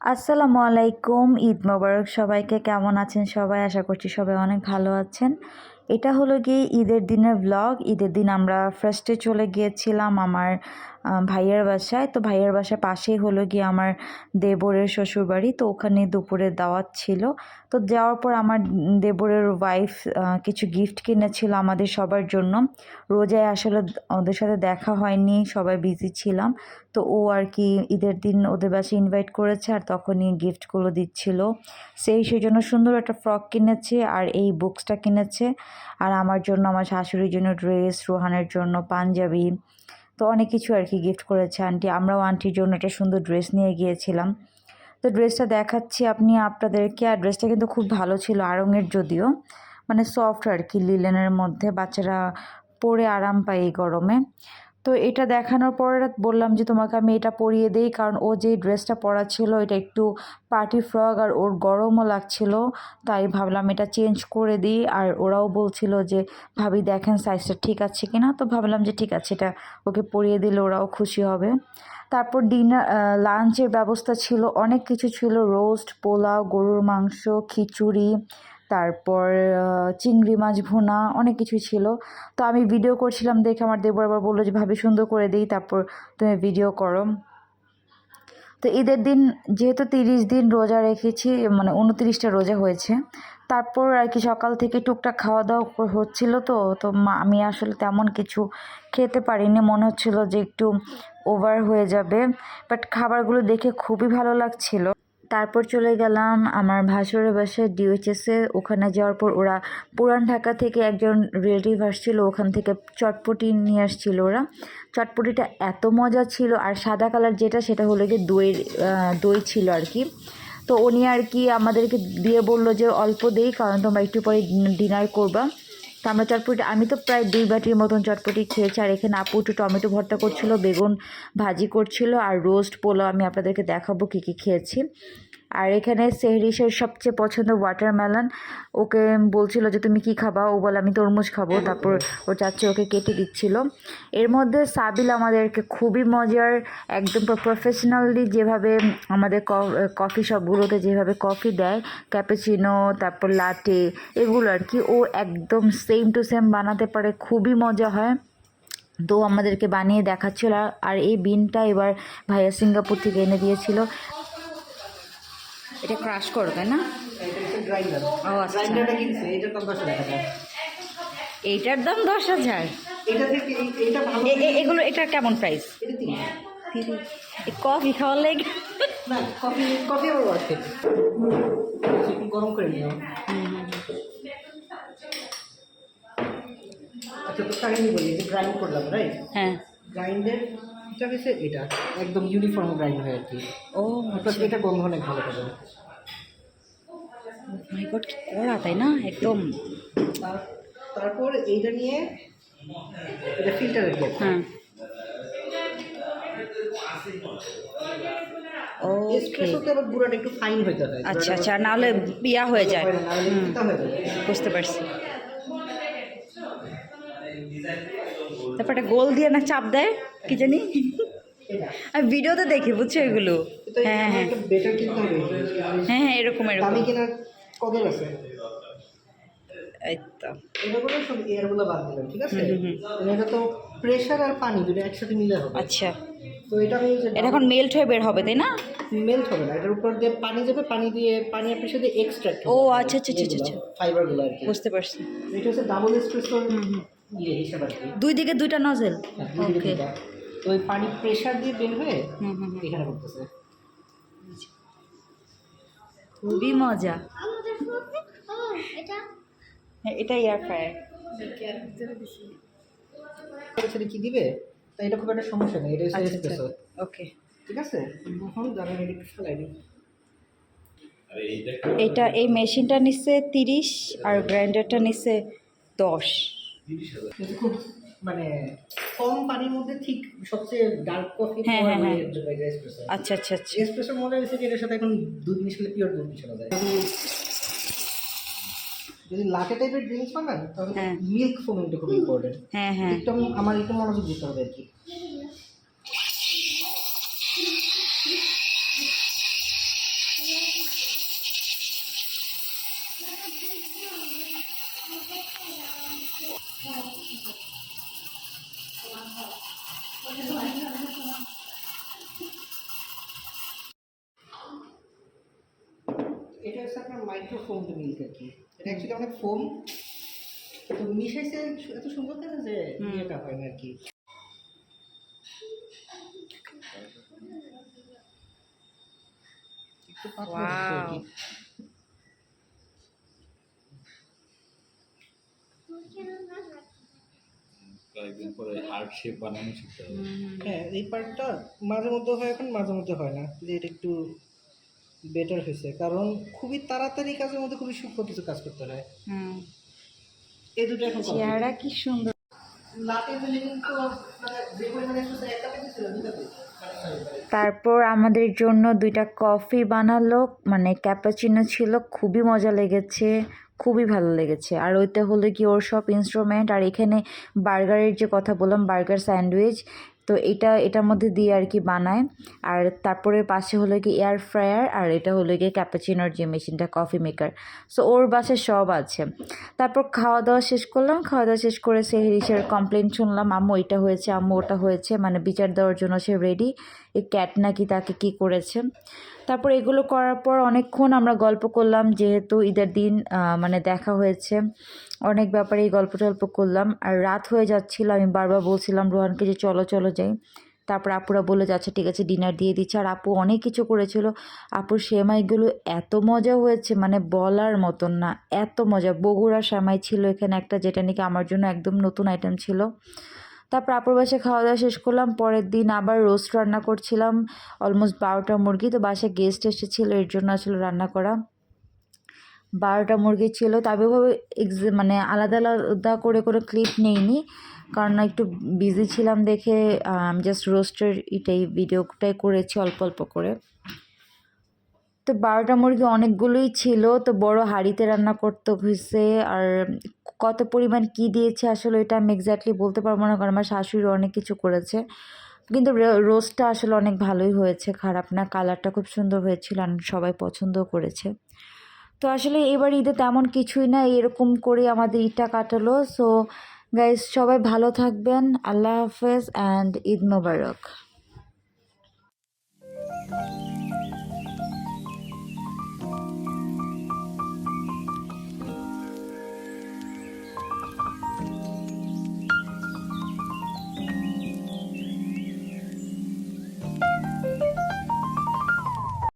আসসালামু আলাইকুম, ঈদ মোবারক সবাইকে। কেমন আছেন সবাই? আশা করছি সবাই অনেক ভালো আছেন। এটা হলো গিয়ে ঈদের দিনের ব্লগ ঈদের দিন আমরা ফার্স্টে চলে গিয়েছিলাম আমার ভাইয়ের বাসায়। তো ভাইয়ের বাসার পাশেই হলো গিয়ে আমার দেবরের শ্বশুরবাড়ি। তো ওখানে দুপুরে দাওয়াত ছিল। তো যাওয়ার পর আমার দেবরের ওয়াইফ কিছু গিফট কিনেছিল আমাদের সবার জন্য। রোজায় আসলে ওদের সাথে দেখা হয়নি, সবাই বিজি ছিলাম। তো ও আর কি ঈদের দিন ওদের বাসায় ইনভাইট করেছে আর তখনই গিফটগুলো দিচ্ছিল। সেই সেই জন্য সুন্দর একটা ফ্রক কিনেছে আর এই বুকসটা কিনেছে। আর আমার জন্য, আমার শাশুড়ির জন্য ড্রেস রোহানের জন্য পাঞ্জাবি। তো অনেক কিছু আর কি গিফট করেছে আন্টি আমরাও আন্টির জন্য একটা সুন্দর ড্রেস নিয়ে গিয়েছিলাম। তো ড্রেসটা দেখাচ্ছি আপনি, আপনাদেরকে। আর ড্রেসটা কিন্তু খুব ভালো ছিল আরঙের যদিও। মানে সফট আর কি লিলেনের মধ্যে। বাচ্চারা পরে আরাম পায় এই গরমে। তো এটা দেখানোর পর বললাম যে, তোমাকে আমি এটা পরিয়ে দিই। কারণ ও যে ড্রেসটা পরা ছিল, এটা একটু পার্টি ফ্রক আর ওর গরমও লাগছিল, তাই ভাবলাম এটা চেঞ্জ করে দিই। আর ওরাও বলছিল যে, ভাবি, দেখেন সাইজটা ঠিক আছে কি না তো ভাবলাম যে, ঠিক আছে, এটা ওকে পরিয়ে দিলে ওরাও খুশি হবে। তারপর ডিনার লাঞ্চের ব্যবস্থা ছিল, অনেক কিছু ছিল রোস্ট পোলাও, গরুর মাংস, খিচুড়ি তারপর চিংড়ি মাছ ভুনা অনেক কিছু ছিল। তো আমি ভিডিও করছিলাম দেখে আমার দেবর আবার বলল যে, ভাবি সুন্দর করে দিই, তারপর তুমি ভিডিও করো। তো ঈদের দিন, যেহেতু তিরিশ দিন রোজা রেখেছি মানে উনতিরিশটা রোজা হয়েছে, তারপর আর কি সকাল থেকে টুকটাক খাওয়া দাওয়া হচ্ছিল তো তো আমি আসলে তেমন কিছু খেতে পারিনি, মনে হচ্ছিল যে একটু ওভার হয়ে যাবে বাট খাবারগুলো দেখে খুবই ভালো লাগছিল। তারপর চলে গেলাম আমার ভাসুরের বাসায় ডিওএইচএসে ওখানে যাওয়ার পর ওরা পুরান ঢাকা থেকে একজন রিলেটিভ আসছিল, ওখান থেকে চটপটি নিয়ে আসছিল ওরা। চটপটিটা এত মজা ছিল আর সাদা কালার যেটা, সেটা হলো গিয়ে দইয়ের দই ছিল আর কি। তো উনি আর কি আমাদেরকে দিয়ে বলল যে অল্প দেই, কারণ তোমরা একটু পরে ডিনার করবা। তো আমরা চটপটি আমি তো প্রায় দুই বাটির মতন চটপটি খেয়েছি, আর এখানে আপু একটু টমেটো ভর্তা করছিল, বেগুন ভাজি করছিল, আর রোস্ট পোলাও আমি আপনাদেরকে দেখাবো কী কী খেয়েছি। আর এখানে সেহরিসের সবচেয়ে পছন্দ ওয়াটারমেলন ওকে বলছিল যে, তুমি কি খাবা? ও বলে, আমি তরমুজ খাব। তারপর ও চাচ্ছে ওকে কেটে দিচ্ছিল। এর মধ্যে সাবিল আমাদেরকে খুবই মজার, একদম প্রফেশনালি যেভাবে আমাদের কফি শপগুলোতে যেভাবে কফি দেয় ক্যাপেচিনো তারপর লাটে এগুলো আর কি, ও একদম সেম টু সেম বানাতে পারে, খুবই মজা হয়। তো আমাদেরকে বানিয়ে দেখাচ্ছিল, আর এই বিনটা এবার ভাইয়া সিঙ্গাপুর থেকে এনে দিয়েছিল। এটা ক্রাশ করো তাই না? ও আচ্ছা। এটার এইটার দাম দশ হাজার? এগুলো এটা কেমন প্রাইস কফি খাওয়ার লেগে। কফি গরম করে নিও। আচ্ছা তো কাহিনী বলি গ্রাইন্ড করলাম রাইট হ্যাঁ। গ্রাইন্ডের এটা হচ্ছে এটা একদম ইউনিফর্ম গ্রাইন্ড হয় আর কি। ও Plus এটা গন্ধ অনেক ভালো পাবে। মাই গড কি কড়া তাই না? একদম। তারপর এইটা নিয়ে এটা ফিল্টারের গ্যাস হ্যাঁ। আচ্ছা আচ্ছা নাহলে ইয়া হয়ে যায়। বুঝতে পারছি। তারপর একটা গোল দিয়ে না চাপ দেয় কি জানি। আমি ভিডিওতে দেখি বুঝছ এগুলো? হ্যাঁ হ্যাঁ। হ্যাঁ হ্যাঁ এরকম এরকম। এই তো। এটা সব এয়ারগুলো বাদ দিলাম ঠিক আছে? এটা তো প্রেশার আর পানি দুটো একসাথে মিলে হবে। আচ্ছা। তো এটা আমি এটা এখন মেল্ট হয়ে বের হবে তাই না? মেল্ট হবে না এটার উপর দিয়ে পানি যাবে পানি দিয়ে পানি এক্সট্রাক্ট ও আচ্ছা আচ্ছা আচ্ছা আচ্ছা। ফাইবারগুলো আর কি বুঝতে পারছি। এটা হচ্ছে ডাবল এসপ্রেসোর ইয়ে হিসাব দুই দিকে দুইটা নজেল হ্যাঁ, ওকে তো ওই পানি প্রেশার দিয়ে বের হয়ে হুম হুম হুম। এখানে করতেছে। খুবই মজা। হ্যাঁ এটা এয়ার ফ্রায়ার সেটা কি দিবে? তাই এটা খুব একটা সমস্যা নেই এটা আচ্ছা এসপ্রেসো ওকে ঠিক আছে? এখন জানা রেডি ফেলাই দিই। এটা এই মেশিনটা নিচ্ছে তিরিশ আর গ্রাইন্ডারটা নিচ্ছে দশ। কিন্তু খুব মানে কম পানির মধ্যে ঠিক সবচেয়ে ডার্ক কফি হ্যাঁ, হ্যাঁ, হ্যাঁ। এসপ্রেসো আচ্ছা আচ্ছা আচ্ছা। এসপ্রেসোর মজা হয়েছে যে এটার সাথে এখন দুধ মিশালে পিওর দুধ মিশানো যায়। যদি লাটে টাইপের ড্রিঙ্কস বানান তাহলে হ্যাঁ। মিল্ক ফোমিংটা খুব ইম্পর্টেন্ট হ্যাঁ হ্যাঁ। একটু আমি- আমার একটু মনোযোগ দিতে হবে আর কি। এটা হচ্ছে আপনার মাইক্রোফোম মিল্ক আর কি? এটা অ্যাকচুয়ালি অনেক ফোম তো মিশাইছে এত সুন্দর করে যে ইয়েটা হয় না আর কি? একটু পাতলা হচ্ছে আর কি। কয়েকদিন পরে হার্ট শেপ বানানো শিখতে হবে। হ্যাঁ এই পার্টটা মাঝে মধ্যে হয় এখন মাঝে মধ্যে হয় না যে এটা একটু বেটার হয়েছে। কারণ খুবই তাড়াতাড়ি কাজের মধ্যে খুবই সূক্ষ্ম কিছু কাজ করতে হয়। এই দুটো এখন চেহারা কি সুন্দর। মানে তারপর আমাদের জন্য দুইটা কফি বানালো মানে ক্যাপাচিনো ছিল খুবই মজা লেগেছে। খুবই ভালো লেগেছে। আর ওইতে হলো কি ওর সব ইনস্ট্রুমেন্ট আর এখানে বার্গারের যে কথা বললাম বার্গার স্যান্ডউইচ তো এটা, এটার মধ্যে দিয়ে আর কি বানায়। আর তারপরে পাশে হলো কি এয়ার ফ্রায়ার আর এটা হলো গিয়ে ক্যাপাচিনোর যে মেশিনটা কফি মেকার সো ওর বাসায় সব আছে। তারপর খাওয়া দাওয়া শেষ করলাম। খাওয়া দাওয়া শেষ করে সেহেরিসের কমপ্লেন শুনলাম, আম্মু, এটা হয়েছে, আম্মু, ওটা হয়েছে। মানে বিচার দেওয়ার জন্য সে রেডি এই ক্যাট নাকি তাকে কি করেছে? তারপর এগুলো করার পর অনেকক্ষণ আমরা গল্প করলাম, যেহেতু ঈদের দিন মানে দেখা হয়েছে। অনেক ব্যাপারে এই গল্প টল্প করলাম। আর রাত হয়ে যাচ্ছিল, আমি বারবার বলছিলাম রোহানকে যে চলো চলো যাই। তারপর আপুরা বলে যাচ্ছে ঠিক আছে ডিনার দিয়ে দিচ্ছে। আর আপু অনেক কিছু করেছিল। আপুর সেমাইগুলো এত মজা হয়েছে মানে বলার মতন না, এত মজা। বগুড়া সেমাই ছিল এখানে একটা, যেটা নাকি আমার জন্য একদম নতুন আইটেম ছিল। তারপর আপুর বাসায় খাওয়া দাওয়া শেষ করলাম। পরের দিন আবার রোস্ট রান্না করছিলাম অলমোস্ট বারোটা মুরগি। তো বাসায় গেস্ট এসেছিল, এর জন্য আসলে রান্না করা। বারোটা মুরগি ছিল ওভাবে এক্স- মানে আলাদা আলাদা করে করে ক্লিপ নেইনি। কারণ একটু বিজি ছিলাম দেখে আমি জাস্ট রোস্টের এটাই ভিডিওটাই করেছি অল্প অল্প করে। তো বারোটা মুরগি অনেকগুলোই ছিল, তো বড় হাঁড়িতে রান্না করতে হয়েছে আর কত পরিমাণ কি দিয়েছে আসলে এটা আমি এক্স্যাক্টলি বলতে পারব না, কারণ আমার শাশুড়ি অনেক কিছু করেছে। কিন্তু রোস্টটা আসলে অনেক ভালোই হয়েছে, খারাপ না কালারটা খুব সুন্দর হয়েছিল আর সবাই পছন্দও করেছে। তো আসলে এবার ঈদে তেমন কিছুই না, এরকম করে আমাদের ঈদটা কাটালো। সো গাইজ সবাই ভালো থাকবেন। আল্লাহ হাফেজ অ্যান্ড ঈদ মোবারক।